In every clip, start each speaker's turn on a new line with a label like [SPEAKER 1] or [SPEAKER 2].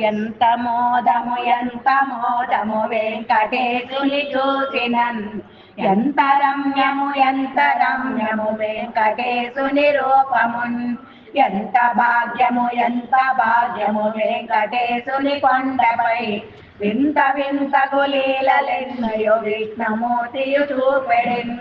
[SPEAKER 1] ఎంత మోదము ఎంత మోదము వెంకటేశుని చూసినన్. ఎంత రమ్యము ఎంత రమ్యము వెంకటేశుని రూపమున్. ఎంత భాగ్యము ఎంత భాగ్యము వెంకటేశుని కొండపై. వింత వింత గులీలెన్నయో విష్ణుమూర్తియు చూపెడిన్.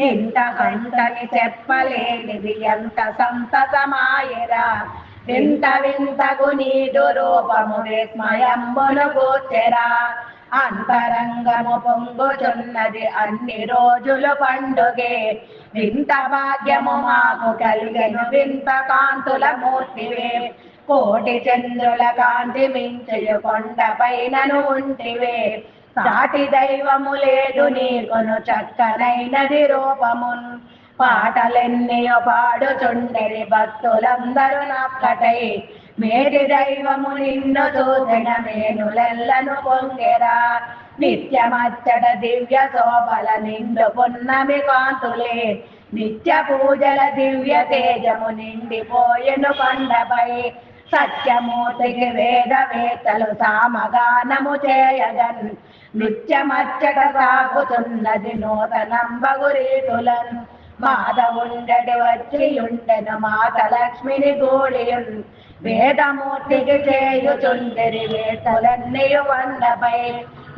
[SPEAKER 1] ఎంత కంటని చెప్పలేనిది ఎంత సంతసమాయరా. వింత వింతకు నీదు రూపము విస్మయంబును కూర్చెరా. అంతరంగము పొంగుచున్నది అన్ని రోజులు పండుగే. వింత భాగ్యము మాకు కలిగను వింత కాంతుల మూర్తివే. కోటి చంద్రుల కాంతి మించయు కొండ పైనను ఉంటివే. సాటి దైవము లేదు నీకును చక్కనైనది రూపమున్. పాటలెన్నయో పాడుచుండరి భక్తులందరూ నాక్కటై మేడి దైవము నిన్ను చూసిన మేనులెల్లను పొంగెరా నిత్యమచ్చట దివ్య శోభల నిండు పున్నమి కాంతులే. నిత్య పూజల దివ్య తేజము నిండిపోయెను కొండపై. సత్యమూర్తికి వేదవేత్తలు సామగానము చేయగన్. నిత్యమచ్చట సాగుతున్నది నూతనంబగు రీతులన్ మాధవుండటి వచ్చి ఉండెను మాత లక్ష్మిని గూడియున్ వేదమూర్తికి చేయుచుండిరి వేతలన్నీయు వండపై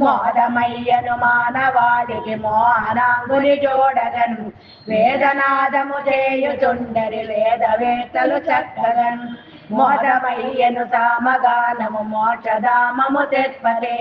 [SPEAKER 1] మోదమయ్యను మానవాడికి మోహనాంగుని జోడగన్ వేదనాదము చేయుచుండరి వేదవేత్తలు చక్కగన్ మోదమయ్యను సామగానము మోక్షధామము తెప్పరే